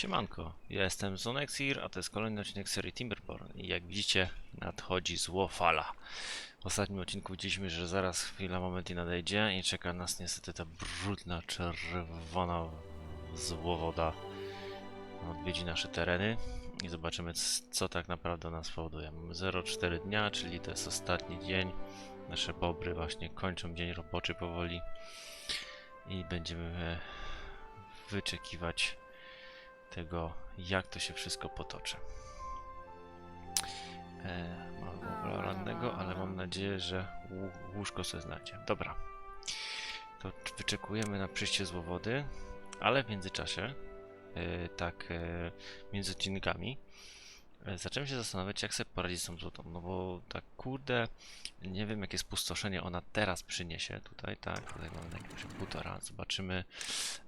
Siemanko, ja jestem Zonexir, a to jest kolejny odcinek serii Timberborn i jak widzicie nadchodzi zło fala. W ostatnim odcinku widzieliśmy, że zaraz chwila, moment i nadejdzie i czeka nas niestety ta brudna, czerwona złowoda odwiedzi nasze tereny i zobaczymy co tak naprawdę nas powoduje. Mamy 0,4 dnia, czyli to jest ostatni dzień. Nasze bobry właśnie kończą dzień roboczy powoli i będziemy e, wyczekiwać tego, jak to się wszystko potoczy. E, bobra rannego, ale mam nadzieję, że łó- łóżko sobie znajdzie. Dobra. To wyczekujemy na przyjście złowody, ale w międzyczasie, e, tak e, między odcinkami, zacząłem się zastanawiać, jak sobie poradzić z tą złotą. No bo tak kurde, nie wiem, jakie spustoszenie ona teraz przyniesie. Tutaj, tak, tutaj mamy jakieś półtora. Zobaczymy,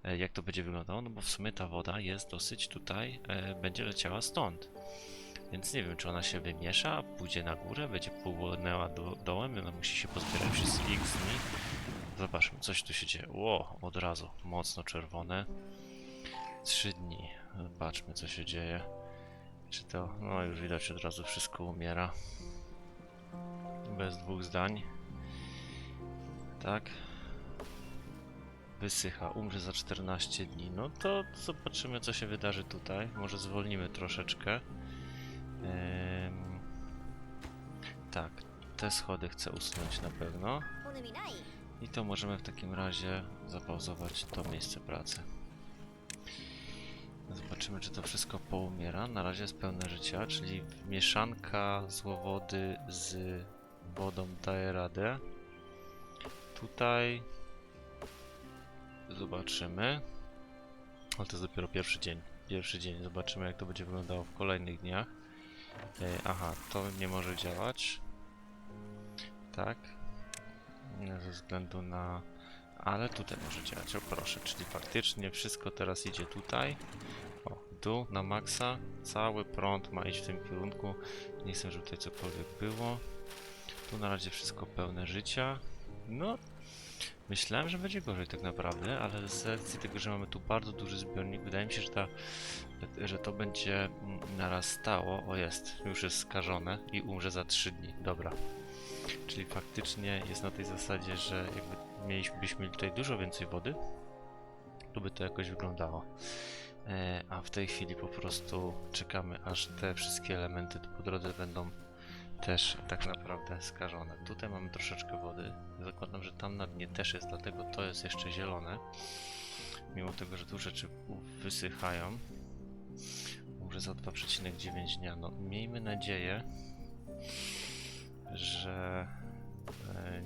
e, jak to będzie wyglądało, no bo w sumie ta woda jest dosyć tutaj, e, będzie leciała stąd. Więc nie wiem, czy ona się wymiesza, pójdzie na górę, będzie płynęła do, dołem, ona musi się pozbierać przez x dni. Zobaczmy, coś tu się dzieje. Ło, od razu, mocno czerwone. Trzy dni. Zobaczmy, co się dzieje. Czy to... No już widać od razu wszystko umiera. Bez dwóch zdań. Tak. Wysycha, umrze za 14 dni. No to zobaczymy co się wydarzy tutaj. Może zwolnimy troszeczkę. Ehm... Tak, te schody chcę usunąć na pewno. I to możemy w takim razie zapauzować to miejsce pracy. Zobaczymy, czy to wszystko poumiera. Na razie jest pełne życia, czyli mieszanka złowody z wodą daje radę. Tutaj zobaczymy. Ale to jest dopiero pierwszy dzień. Pierwszy dzień. Zobaczymy, jak to będzie wyglądało w kolejnych dniach. E, aha, to nie może działać. Tak. Ze względu na... Ale tutaj może działać, o proszę, czyli faktycznie wszystko teraz idzie tutaj. O, dół na maksa, cały prąd ma iść w tym kierunku. Nie chcę, żeby tutaj cokolwiek było. Tu na razie wszystko pełne życia. No, myślałem, że będzie gorzej tak naprawdę, ale z racji tego, że mamy tu bardzo duży zbiornik, wydaje mi się, że, ta, że to będzie narastało. O jest, już jest skażone i umrze za 3 dni. Dobra. Czyli faktycznie jest na tej zasadzie, że jakby mieliśmy, byśmy mieli tutaj dużo więcej wody, to by to jakoś wyglądało. E, a w tej chwili po prostu czekamy, aż te wszystkie elementy po drodze będą też tak naprawdę skażone. Tutaj mamy troszeczkę wody. Zakładam, że tam na dnie też jest, dlatego to jest jeszcze zielone. Mimo tego, że tu rzeczy wysychają. Może za 2,9 dnia. No, miejmy nadzieję,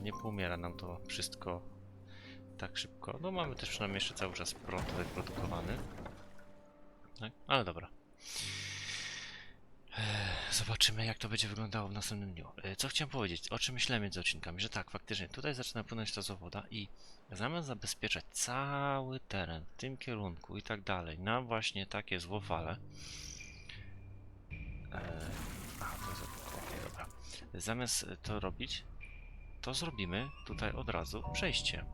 nie poumiera nam to wszystko tak szybko. No mamy też przynajmniej jeszcze cały czas prąd tutaj produkowany. Tak? Ale dobra. Zobaczymy jak to będzie wyglądało w następnym dniu. E, Co chciałem powiedzieć, o czym myślałem między odcinkami, że tak, faktycznie tutaj zaczyna płynąć ta zawoda i zamiast zabezpieczać cały teren w tym kierunku i tak dalej, na właśnie takie złowale, e, Aha, to jest okej, dobra. Zamiast to robić, to zrobimy tutaj od razu przejście.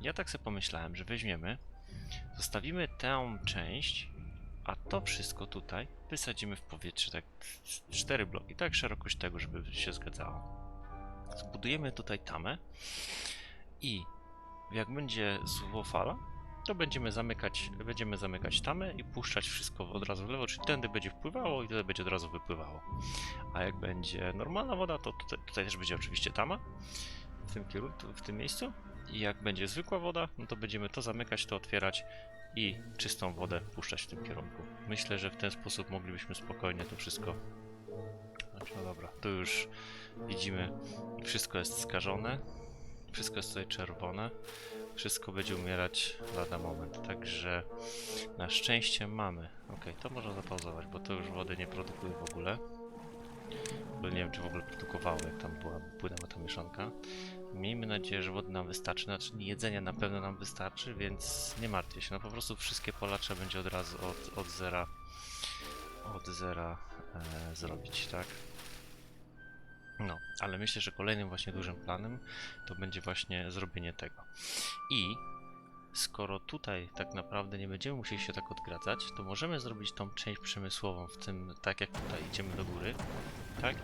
Ja tak sobie pomyślałem, że weźmiemy, zostawimy tę część, a to wszystko tutaj wysadzimy w powietrze, tak cztery bloki, tak szerokość tego, żeby się zgadzało. Zbudujemy tutaj tamę i jak będzie złofala, to będziemy zamykać, będziemy zamykać tamę i puszczać wszystko od razu w lewo, czyli tędy będzie wpływało i tutaj będzie od razu wypływało. A jak będzie normalna woda, to tutaj, tutaj też będzie oczywiście tama w tym kierunku, w tym miejscu. I jak będzie zwykła woda, no to będziemy to zamykać, to otwierać i czystą wodę puszczać w tym kierunku. Myślę, że w ten sposób moglibyśmy spokojnie to wszystko. Znaczy, no dobra, tu już widzimy, wszystko jest skażone, wszystko jest tutaj czerwone, wszystko będzie umierać lada moment, także na szczęście mamy. Ok, to można zapauzować, bo to już wody nie produkuje w ogóle. Bo nie wiem, czy w ogóle produkowało, jak tam była, płynęła ta mieszanka. Miejmy nadzieję, że wody nam wystarczy, znaczy jedzenia na pewno nam wystarczy, więc nie martwię się. No po prostu wszystkie polacze będzie od razu od, od zera od zera e, zrobić, tak? No, ale myślę, że kolejnym właśnie dużym planem to będzie właśnie zrobienie tego. I skoro tutaj tak naprawdę nie będziemy musieli się tak odgradzać, to możemy zrobić tą część przemysłową w tym, tak jak tutaj idziemy do góry, tak?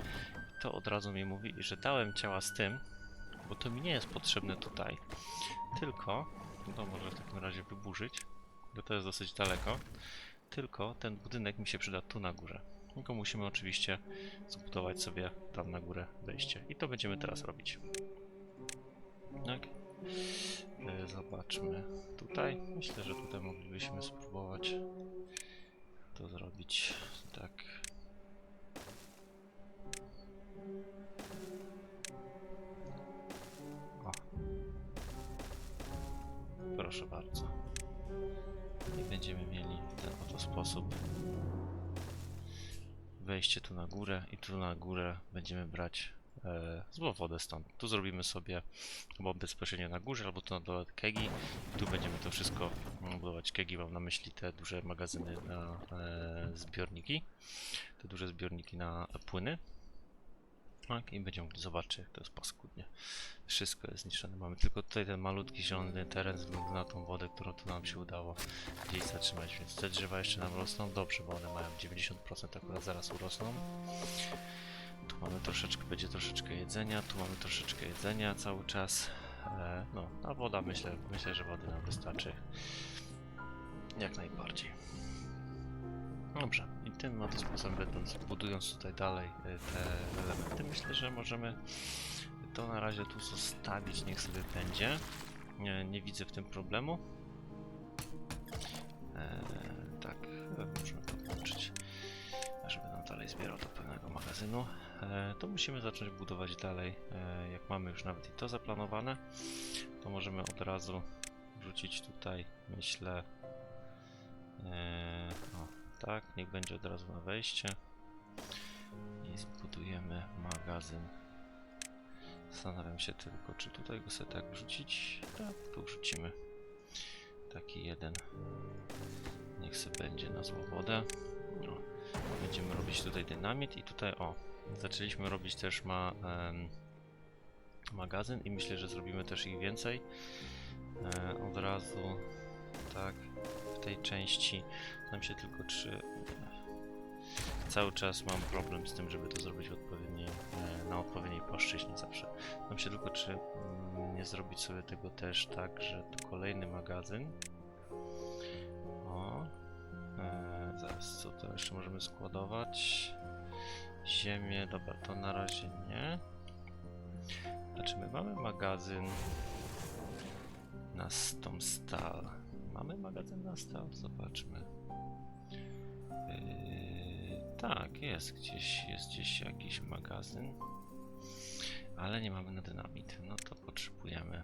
To od razu mi mówi, że dałem ciała z tym, bo to mi nie jest potrzebne tutaj, tylko, no to może w takim razie wyburzyć, bo to jest dosyć daleko, tylko ten budynek mi się przyda tu na górze. Tylko musimy oczywiście zbudować sobie tam na górę wejście. I to będziemy teraz robić. Tak. E, Zobaczmy tutaj. Myślę, że tutaj moglibyśmy spróbować to zrobić tak. O. Proszę bardzo. I będziemy mieli ten oto sposób wejście tu na górę i tu na górę będziemy brać e, złą wodę stąd. Tu zrobimy sobie albo bezpośrednio na górze, albo tu na dole kegi. I tu będziemy to wszystko mm, budować kegi. Mam na myśli te duże magazyny na e, zbiorniki. Te duże zbiorniki na płyny. Tak, i będziemy mogli zobaczyć, jak to jest paskudnie. Wszystko jest zniszczone. Mamy tylko tutaj ten malutki zielony teren ze względu na tą wodę, którą tu nam się udało gdzieś zatrzymać, więc te drzewa jeszcze nam rosną dobrze, bo one mają 90% akurat zaraz urosną. Tu mamy troszeczkę, będzie troszeczkę jedzenia, tu mamy troszeczkę jedzenia cały czas. E, no, a woda myślę, myślę, że wody nam wystarczy. Jak najbardziej. Dobrze, tym oto sposobem budując tutaj dalej e, te elementy, myślę, że możemy to na razie tu zostawić, niech sobie będzie. Nie, nie widzę w tym problemu. Eee, tak, e, możemy to włączyć, żeby nam dalej zbierał do pełnego magazynu. Eee, to musimy zacząć budować dalej. Eee, jak mamy już nawet i to zaplanowane, to możemy od razu wrzucić tutaj, myślę, eee, tak, niech będzie od razu na wejście. I zbudujemy magazyn. Zastanawiam się tylko, czy tutaj go sobie tak wrzucić. Tak, tu wrzucimy. Taki jeden. Niech sobie będzie na złą wodę. No. Będziemy robić tutaj dynamit i tutaj o. Zaczęliśmy robić też ma em, magazyn i myślę, że zrobimy też ich więcej. E, od razu tak tej części nam się tylko trzy cały czas mam problem z tym, żeby to zrobić odpowiedniej, e, na odpowiedniej płaszczyźnie zawsze. Mam się tylko, czy mm, nie zrobić sobie tego też tak, że tu kolejny magazyn. O, e, zaraz, co to jeszcze możemy składować? Ziemię, dobra, to na razie nie. Znaczy my mamy magazyn na tą stal. Mamy magazyn na stal? Zobaczmy. Yy, tak, jest gdzieś, jest gdzieś jakiś magazyn. Ale nie mamy na dynamit. No to potrzebujemy.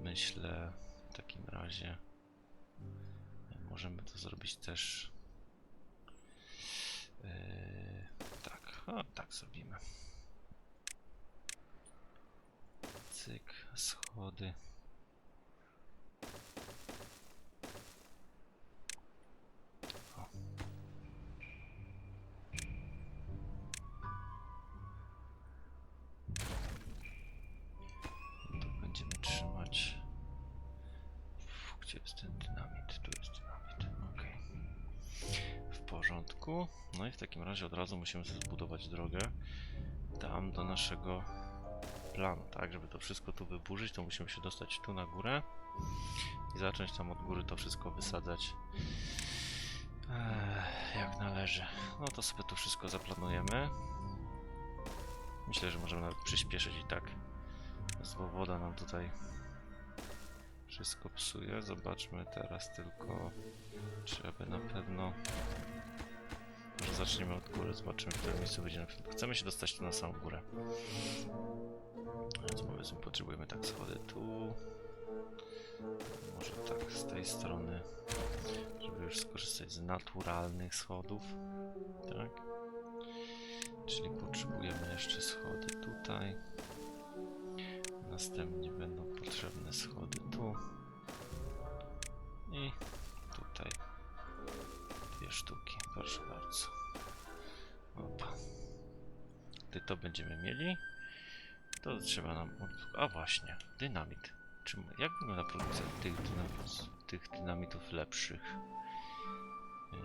Myślę w takim razie. yy, Możemy to zrobić też. Yy, tak, o, tak zrobimy. Cyk, schody. No i w takim razie od razu musimy sobie zbudować drogę tam do naszego planu, tak? Żeby to wszystko tu wyburzyć, to musimy się dostać tu na górę i zacząć tam od góry to wszystko wysadzać Ech, jak należy. No to sobie tu wszystko zaplanujemy. Myślę, że możemy nawet przyspieszyć i tak. Bo woda nam tutaj wszystko psuje. Zobaczmy teraz tylko, czy aby na pewno. Może zaczniemy od góry, zobaczymy, w którym miejscu będzie na pewno. Chcemy się dostać tu na samą górę. Więc powiedzmy, potrzebujemy tak schody tu. Może tak z tej strony, żeby już skorzystać z naturalnych schodów. Tak. Czyli potrzebujemy jeszcze schody tutaj. Następnie będą potrzebne schody tu. I tutaj dwie sztuki, proszę bardzo. Opa. Gdy to będziemy mieli, to trzeba nam. A właśnie, dynamit. Czym, jak wygląda produkcja tych, dynam- tych dynamitów lepszych? Yy,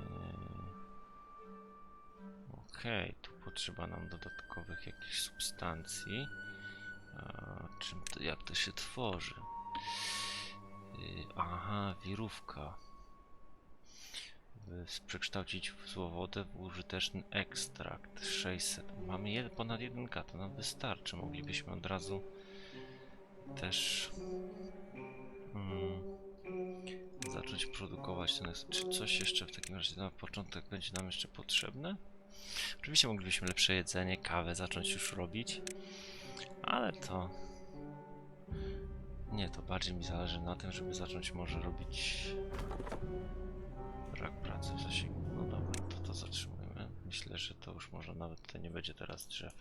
Okej, tu potrzeba nam dodatkowych jakichś substancji. A, czym to, jak to się tworzy? Yy, aha, wirówka. By Przekształcić w złowodę w użyteczny ekstrakt 600. Mamy jed, ponad 1K, to nam wystarczy. Moglibyśmy od razu też mm, zacząć produkować ten. eks- Czy coś jeszcze w takim razie na początek będzie nam jeszcze potrzebne? Oczywiście moglibyśmy lepsze jedzenie, kawę zacząć już robić, ale to. Nie, to bardziej mi zależy na tym, żeby zacząć może robić brak pracy w zasięgu. No dobra, to to zatrzymujemy. Myślę, że to już może nawet tutaj nie będzie teraz drzew.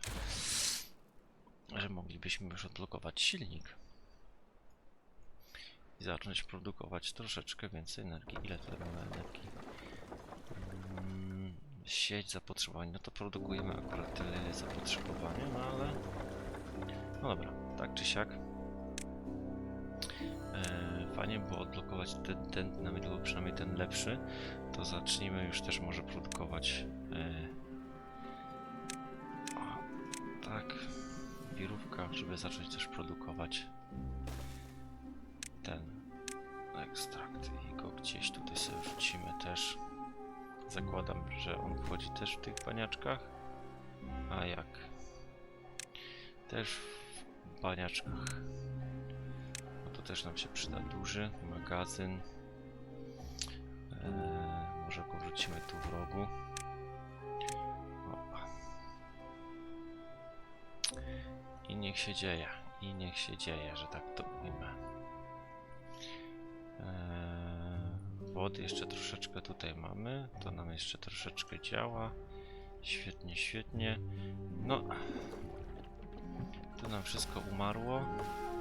Że moglibyśmy już odblokować silnik i zacząć produkować troszeczkę więcej energii. Ile tutaj mamy energii? Mm, sieć zapotrzebowania, no to produkujemy akurat tyle zapotrzebowania, no ale no dobra, tak czy siak e, fajnie było odblokować ten, ten był przynajmniej ten lepszy, to zacznijmy już też może produkować e, o, tak, wirówka, żeby zacząć też produkować ten ekstrakt i go gdzieś tutaj sobie wrzucimy też. Zakładam, że on wchodzi też w tych baniaczkach. A jak? Też w baniaczkach. Też nam się przyda duży magazyn. Eee, może go wrzucimy tu w rogu. Opa. I niech się dzieje. I niech się dzieje, że tak to mówimy. Eee, wody jeszcze troszeczkę tutaj mamy. To nam jeszcze troszeczkę działa. Świetnie, świetnie. No. Tu nam wszystko umarło.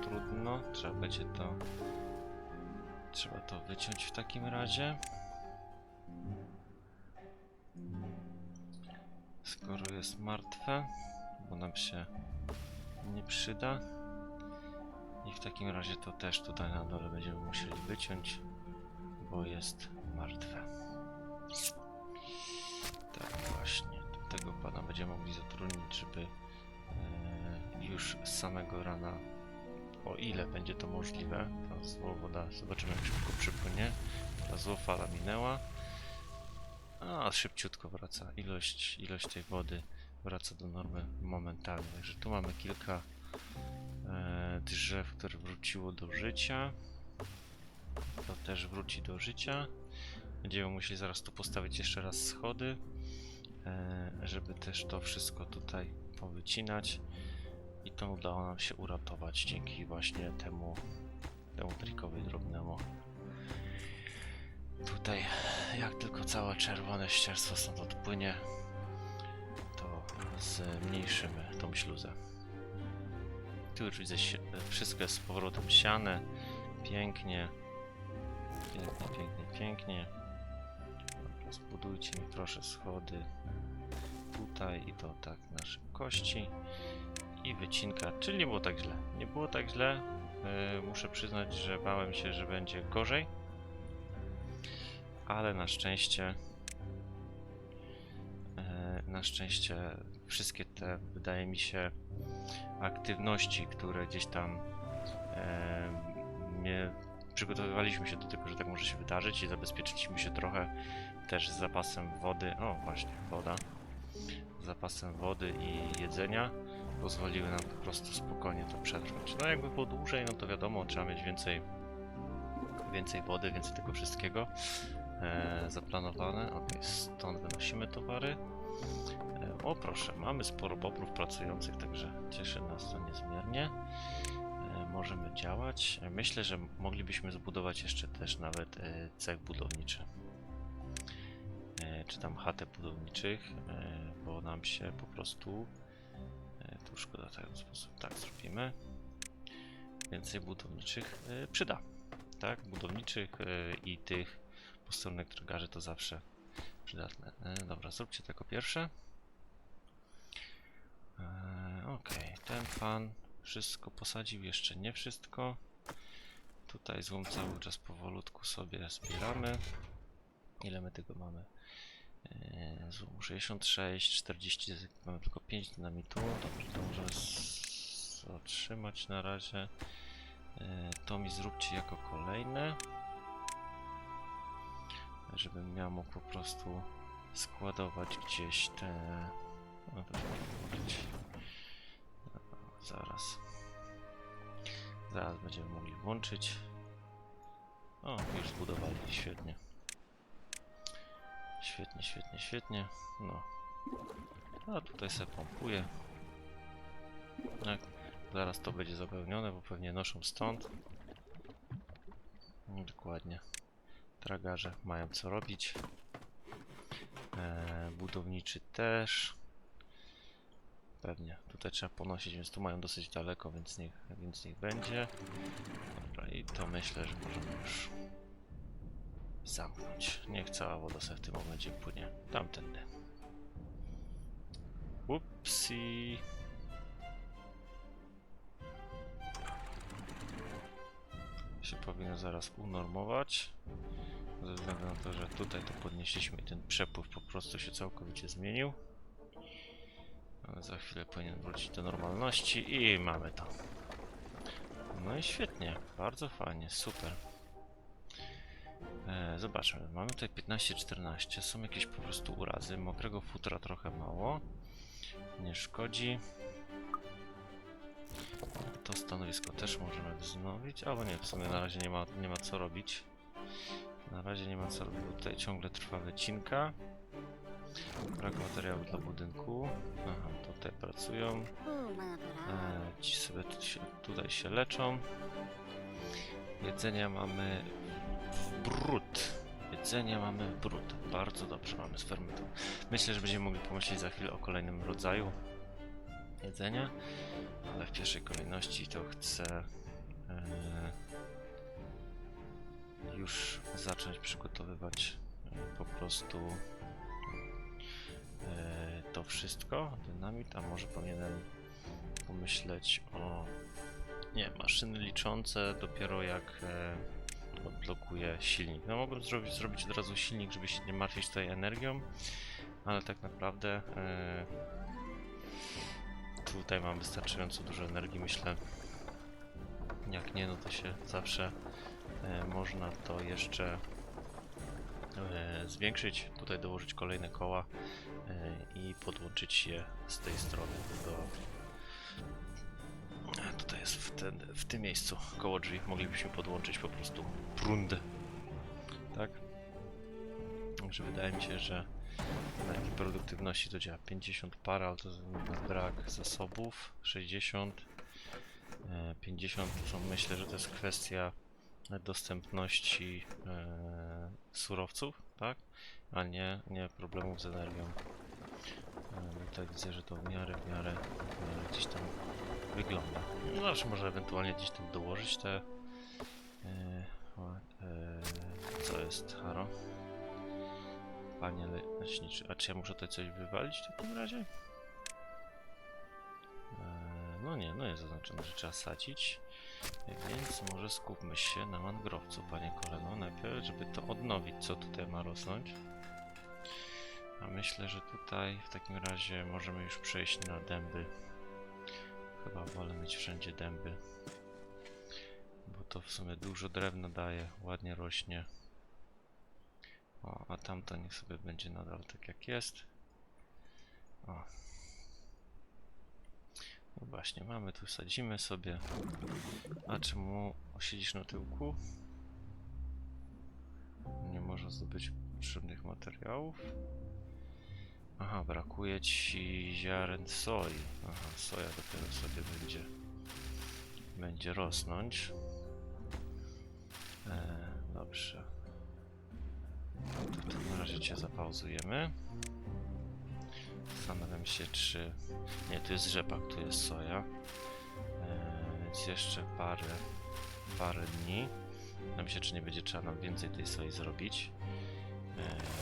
Trudno. Trzeba będzie to. Trzeba to wyciąć w takim razie. Skoro jest martwe, bo nam się nie przyda. I w takim razie to też tutaj na dole będziemy musieli wyciąć, bo jest martwe. Tak właśnie, tego pana będziemy mogli zatrudnić, żeby e, już z samego rana, o ile będzie to możliwe, ta zło woda, zobaczymy jak szybko przypłynie, ta zło fala minęła, a szybciutko wraca, ilość, ilość tej wody wraca do normy momentalnie, także tu mamy kilka e, drzew, które wróciło do życia. To też wróci do życia. Będziemy musieli zaraz tu postawić jeszcze raz schody, e, żeby też to wszystko tutaj powycinać. I to udało nam się uratować dzięki właśnie temu, temu trikowi drobnemu. Tutaj, jak tylko całe czerwone ścierstwo stąd odpłynie, to zmniejszymy tą śluzę. Tu już widzę, wszystko jest z powrotem siane. Pięknie. Pięknie, pięknie, pięknie. Zbudujcie mi proszę schody tutaj i to tak na szybkości. I wycinka, czyli nie było tak źle. Nie było tak źle. Yy, muszę przyznać, że bałem się, że będzie gorzej. Ale na szczęście e, na szczęście wszystkie te, wydaje mi się, aktywności, które gdzieś tam mnie przygotowywaliśmy się do tego, że tak może się wydarzyć i zabezpieczyliśmy się trochę też z zapasem wody, o właśnie, woda, z zapasem wody i jedzenia pozwoliły nam po prostu spokojnie to przetrwać. No jakby było dłużej, no to wiadomo, trzeba mieć więcej więcej wody, więcej tego wszystkiego e, zaplanowane. Ok, stąd wynosimy towary. E, O proszę, mamy sporo bobrów pracujących, także cieszy nas to niezmiernie. E, Możemy działać. E, Myślę, że moglibyśmy zbudować jeszcze też nawet e, cech budowniczy. E, Czy tam chatę budowniczych, e, bo nam się po prostu tu szkoda w ten sposób tak zrobimy. Więcej budowniczych e, przyda. Tak, budowniczych e, i tych postronnych drgarzy to zawsze przydatne. E, Dobra, zróbcie tego pierwsze. Eee, Okej, ten pan wszystko posadził, jeszcze nie wszystko. tutaj złom cały czas powolutku sobie zbieramy. Ile my tego mamy? Yy, złom 66, 40, mamy tylko 5 dynamitu. Dobrze, to możemy zatrzymać na razie. Yy, to mi zróbcie jako kolejne. Żebym miał mógł po prostu składować gdzieś te... Zaraz. Zaraz będziemy mogli włączyć. O, już zbudowali, świetnie. Świetnie, świetnie, świetnie. No. A tutaj se pompuje. Tak. Zaraz to będzie zapełnione, bo pewnie noszą stąd. No, dokładnie. Tragarze mają co robić. Eee, budowniczy też. Pewnie. Tutaj trzeba ponosić, więc tu mają dosyć daleko, więc niech, więc niech będzie. Dobra, i to myślę, że możemy już zamknąć. Niech cała woda w tym momencie płynie tamtędy. Upsi. Się powinno zaraz unormować. Ze względu na to, że tutaj to podnieśliśmy i ten przepływ po prostu się całkowicie zmienił. Ale za chwilę powinien wrócić do normalności i mamy to. No i świetnie, bardzo fajnie, super. E, zobaczmy, mamy tutaj 15-14, są jakieś po prostu urazy, mokrego futra trochę mało, nie szkodzi. To stanowisko też możemy wznowić, albo nie, w sumie na razie nie ma, nie ma co robić. Na razie nie ma co robić, tutaj ciągle trwa wycinka. Brak materiału dla budynku. Aha, tutaj pracują. E, ci sobie tutaj się leczą. Jedzenia mamy w brud. Jedzenia mamy w brud. Bardzo dobrze mamy z fermentu. Myślę, że będziemy mogli pomyśleć za chwilę o kolejnym rodzaju jedzenia, ale w pierwszej kolejności to chcę e, już zacząć przygotowywać e, po prostu e, to wszystko, dynamit, a może powinienem pomyśleć o nie, maszyny liczące dopiero jak odblokuję silnik. No mogłem zrobić, zrobić od razu silnik, żeby się nie martwić tutaj energią, ale tak naprawdę e, tutaj mam wystarczająco dużo energii, myślę. Jak nie, no to się zawsze e, można to jeszcze e, zwiększyć, tutaj dołożyć kolejne koła i podłączyć je z tej strony do jest w, ten, w tym miejscu koło drzwi moglibyśmy podłączyć po prostu prąd. Tak? Także wydaje mi się, że na produktywności to działa 50 par, ale to na brak zasobów 60 e, 50 to są, myślę, że to jest kwestia dostępności e, surowców, tak? A nie, nie problemów z energią. E, tutaj widzę, że to w miarę, w miarę, w miarę gdzieś tam wygląda. No zawsze można ewentualnie gdzieś tam dołożyć te... E, e, co jest, Haro? Panie le- leśniczy. A czy ja muszę tutaj coś wywalić w takim razie? E, no nie, no jest zaznaczone, że trzeba sadzić. Więc może skupmy się na mangrowcu, panie kolego, najpierw, żeby to odnowić, co tutaj ma rosnąć. A myślę, że tutaj w takim razie możemy już przejść na dęby. Chyba wolę mieć wszędzie dęby. Bo to w sumie dużo drewna daje, ładnie rośnie. O, a tamto niech sobie będzie nadal tak jak jest. O. No właśnie, mamy tu, sadzimy sobie. A czemu siedzisz na tyłku? Nie można zdobyć potrzebnych materiałów. Aha, brakuje ci ziaren soi. Aha, soja dopiero sobie będzie będzie rosnąć. E, dobrze. To na razie cię zapauzujemy. Zastanawiam się, czy... Nie, tu jest rzepak, tu jest soja. E, więc jeszcze parę, parę dni. Zastanawiam się, czy nie będzie trzeba nam więcej tej soi zrobić. E,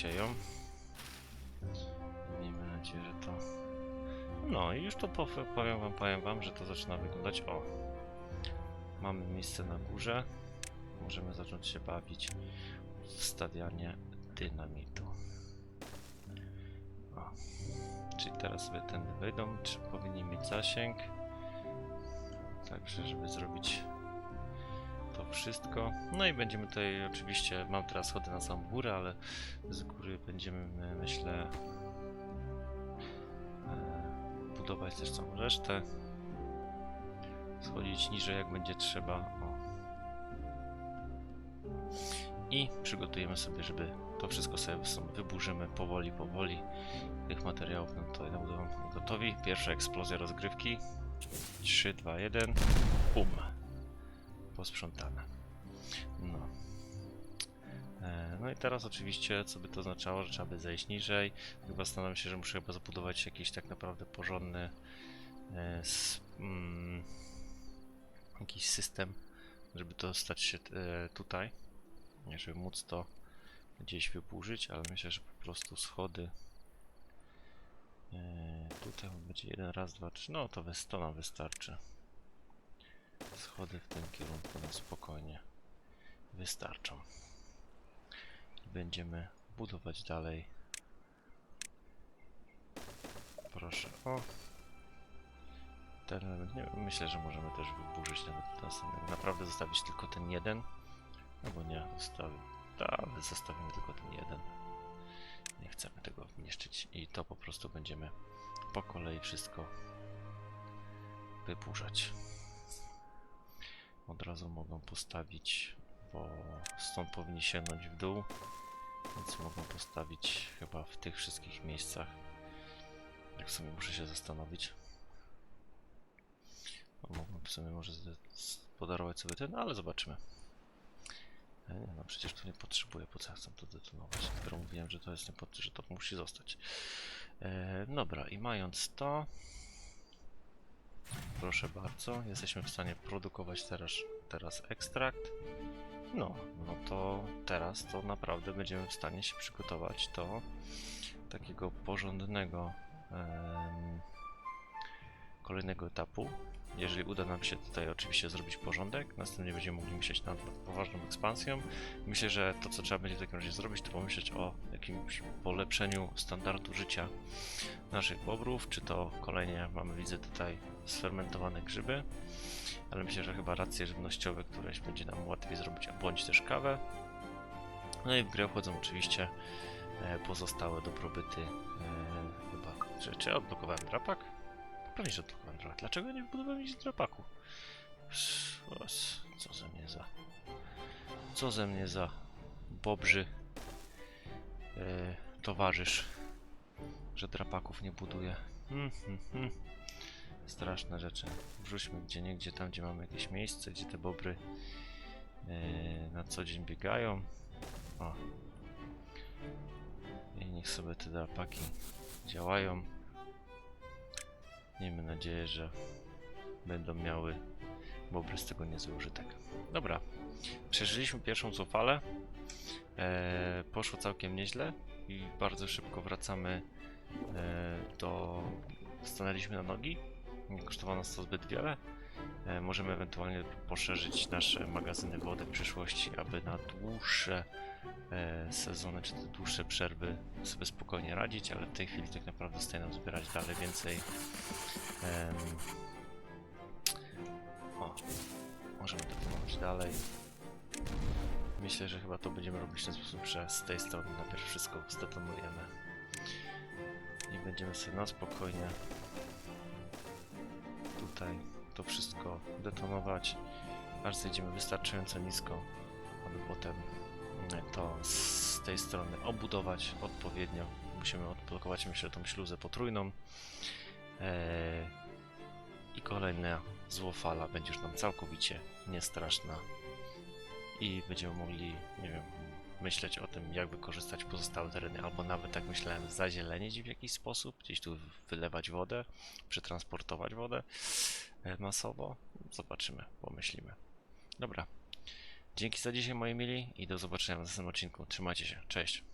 sieją. Miejmy nadzieję, że to... No i już to powiem wam, powiem wam, że to zaczyna wyglądać. O! Mamy miejsce na górze. Możemy zacząć się bawić w stawianie dynamitu. O. Czyli teraz sobie ten wyjdą, czy powinni mieć zasięg. Także, żeby zrobić wszystko. No i będziemy tutaj oczywiście, mam teraz schody na samą górę, ale z góry będziemy, my- myślę, e, budować też całą resztę. Schodzić niżej, jak będzie trzeba. O. I przygotujemy sobie, żeby to wszystko sobie wyburzymy powoli, powoli. Tych materiałów nam tutaj będą gotowi. Pierwsza eksplozja rozgrywki. 3, 2, 1. Bum. Posprzątane. No. E, No i teraz oczywiście, co by to oznaczało, że trzeba by zejść niżej. Chyba zastanawiam się, że muszę chyba zabudować jakiś tak naprawdę porządny e, mm, jakiś system, żeby to stać się e, tutaj, żeby móc to gdzieś wyburzyć, ale myślę, że po prostu schody tutaj będzie jeden, raz, dwa, trzy, no to, to nam wystarczy. Schody w tym kierunku na spokojnie wystarczą. Będziemy budować dalej. Proszę o. Ten element, nie, myślę, że możemy też wyburzyć nawet następny. Naprawdę zostawić tylko ten jeden. Albo nie, zostawię. Tak, zostawimy tylko ten jeden. Nie chcemy tego niszczyć i to po prostu będziemy po kolei wszystko wyburzać. Od razu mogą postawić, bo stąd powinni sięgnąć w dół, więc mogą postawić chyba w tych wszystkich miejscach. Jak w sumie muszę się zastanowić. No, Mogłem w sumie może podarować sobie ten, ale zobaczymy. E, Nie, no przecież tu nie potrzebuję, po co ja chcę to detonować? Dopiero mówiłem, że to jest nie że to musi zostać. E, dobra, i mając to, proszę bardzo, jesteśmy w stanie produkować teraz, teraz ekstrakt. No, no to teraz to naprawdę będziemy w stanie się przygotować do takiego porządnego em, kolejnego etapu. Jeżeli uda nam się tutaj oczywiście zrobić porządek, następnie będziemy mogli myśleć nad poważną ekspansją. Myślę, że to co trzeba będzie w takim razie zrobić, to pomyśleć o jakimś polepszeniu standardu życia naszych bobrów, czy to kolejnie mamy widzę tutaj sfermentowane grzyby, ale myślę, że chyba racje żywnościowe któreś będzie nam łatwiej zrobić, a bądź też kawę. No i w grę wchodzą oczywiście e, pozostałe dobrobyty. E, chyba, czy, czy odblokowałem drapak? Pewnie, że odblokowałem. Dlaczego nie wybudowałem nic? Os, Co ze mnie za... Co ze mnie za bobrzy e, towarzysz, że drapaków nie buduje. Hmm, hmm, hmm. Straszne rzeczy. Wrzućmy gdzie niegdzie tam, gdzie mamy jakieś miejsce, gdzie te bobry e, na co dzień biegają. O. I niech sobie te drapaki działają. Miejmy nadzieję, że będą miały z tego niezły użytek. Dobra, przeżyliśmy pierwszą cofalę. E, poszło całkiem nieźle i bardzo szybko wracamy e, do... Stanęliśmy na nogi. Nie kosztowało nas to zbyt wiele. E, możemy ewentualnie poszerzyć nasze magazyny wody w przyszłości, aby na dłuższe sezony, czy te dłuższe przerwy sobie spokojnie radzić, ale w tej chwili tak naprawdę zostaje nam zbierać dalej więcej. em, o, możemy detonować dalej. Myślę, że chyba to będziemy robić w ten sposób, że z tej strony najpierw wszystko zdetonujemy i będziemy sobie na spokojnie tutaj to wszystko detonować, aż zejdziemy wystarczająco nisko, aby potem to z tej strony obudować odpowiednio. Musimy odblokować myślę tą śluzę potrójną eee, i kolejna złofala będzie już nam całkowicie niestraszna i będziemy mogli, nie wiem, myśleć o tym, jak wykorzystać pozostałe tereny, albo nawet, jak myślałem, zazielenić w jakiś sposób, gdzieś tu wylewać wodę, przetransportować wodę e, masowo. Zobaczymy, pomyślimy. Dobra. Dzięki za dzisiaj, moi mili, i do zobaczenia w następnym odcinku. Trzymajcie się. Cześć.